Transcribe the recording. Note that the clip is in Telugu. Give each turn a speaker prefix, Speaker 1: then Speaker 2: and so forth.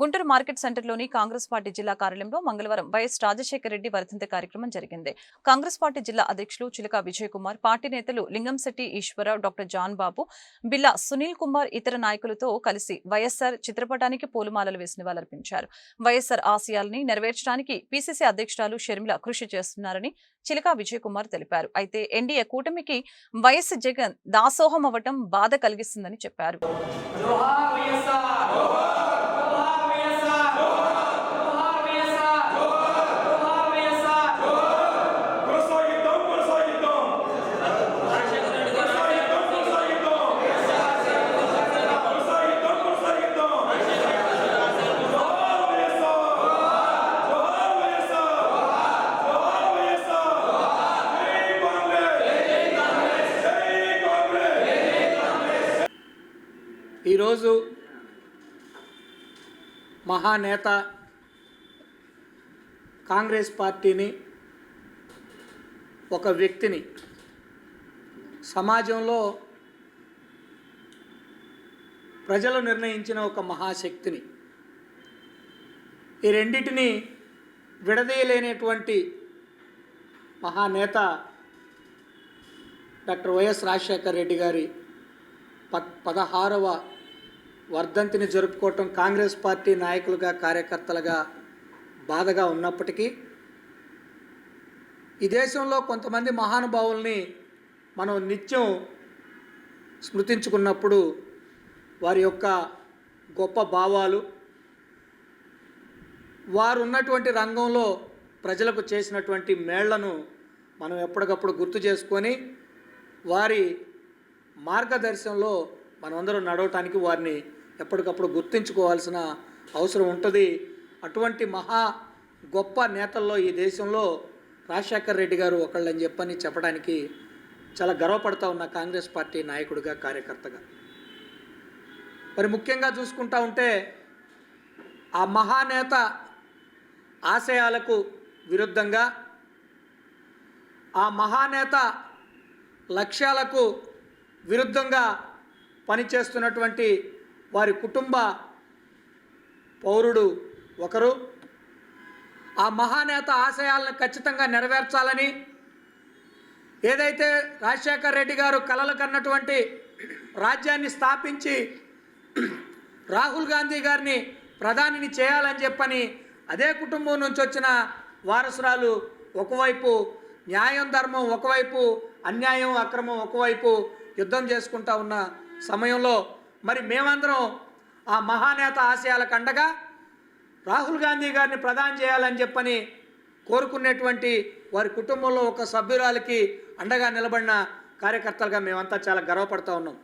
Speaker 1: గుంటూరు మార్కెట్ సెంటర్లోని కాంగ్రెస్ పార్టీ జిల్లా కార్యాలయంలో మంగళవారం వైఎస్ రాజశేఖర రెడ్డి వర్ధంతి కార్యక్రమం జరిగింది. కాంగ్రెస్ పార్టీ జిల్లా అధ్యక్షులు చిలక విజయ్ కుమార్ పార్టీ నేతలు లింగంశెట్టి ఈశ్వరరావు డాక్టర్ జాన్ బాబు బిల్లా సునీల్ కుమార్ ఇతర నాయకులతో కలిసి వైఎస్సార్ చిత్రపటానికి పూలమాలలు వేసి నివాళులర్పించారు. వైఎస్సార్ ఆశయాలని నెరవేర్చడానికి పీసీసీ అధ్యక్షురాలు షర్మిల కృషి చేస్తున్నారని చిలక విజయ్ కుమార్ తెలిపారు. అయితే ఎన్డీఏ కూటమికి వైఎస్ జగన్ దాసోహం అవ్వటం బాధ కలిగిస్తుందని చెప్పారు.
Speaker 2: ఈరోజు మహానేత కాంగ్రెస్ పార్టీని ఒక వ్యక్తిని సమాజంలో ప్రజలు నిర్ణయించిన ఒక మహాశక్తిని ఈ రెండింటిని విడదీయలేనటువంటి మహానేత డాక్టర్ వైఎస్ రాజశేఖర్ రెడ్డి గారి ప పదహారవ వర్ధంతిని జరుపుకోవటం కాంగ్రెస్ పార్టీ నాయకులుగా కార్యకర్తలుగా బాధగా ఉన్నప్పటికీ ఈ దేశంలో కొంతమంది మహానుభావుల్ని మనం నిత్యం స్మృతించుకున్నప్పుడు వారి యొక్క గొప్ప భావాలు వారు ఉన్నటువంటి రంగంలో ప్రజలకు చేసినటువంటి మేళ్ళను మనం ఎప్పటికప్పుడు గుర్తు చేసుకొని వారి మార్గదర్శనంలో మనమందరం నడవటానికి వారిని ఎప్పటికప్పుడు గుర్తుంచుకోవాల్సిన అవసరం ఉంటుంది. అటువంటి మహా గొప్ప నేతల్లో ఈ దేశంలో రాజశేఖర్ రెడ్డి గారు ఒకళ్ళని చెప్పని చెప్పడానికి చాలా గర్వపడతా ఉన్న కాంగ్రెస్ పార్టీ నాయకుడిగా కార్యకర్తగా. మరి ముఖ్యంగా చూసుకుంటా ఉంటే ఆ మహానేత ఆశయాలకు విరుద్ధంగా ఆ మహానేత లక్ష్యాలకు విరుద్ధంగా పనిచేస్తున్నటువంటి వారి కుటుంబ పౌరుడు ఒకరు. ఆ మహానేత ఆశయాలను ఖచ్చితంగా నెరవేర్చాలని ఏదైతే రాజశేఖర్ రెడ్డి గారు కలలు కన్నటువంటి రాజ్యాన్ని స్థాపించి రాహుల్ గాంధీ గారిని ప్రధానిని చేయాలని చెప్పని అదే కుటుంబం నుంచి వచ్చిన వారసురాలు ఒకవైపు న్యాయం ధర్మం ఒకవైపు అన్యాయం అక్రమం ఒకవైపు యుద్ధం చేసుకుంటా ఉన్న సమయంలో మరి మేమందరం ఆ మహానేత ఆశయాలకు అండగా రాహుల్ గాంధీ గారిని ప్రదానం చేయాలని చెప్పని కోరుకునేటువంటి వారి కుటుంబంలో ఒక సభ్యురాలికి అండగా నిలబడిన కార్యకర్తలుగా మేమంతా చాలా గర్వపడతా ఉన్నాం.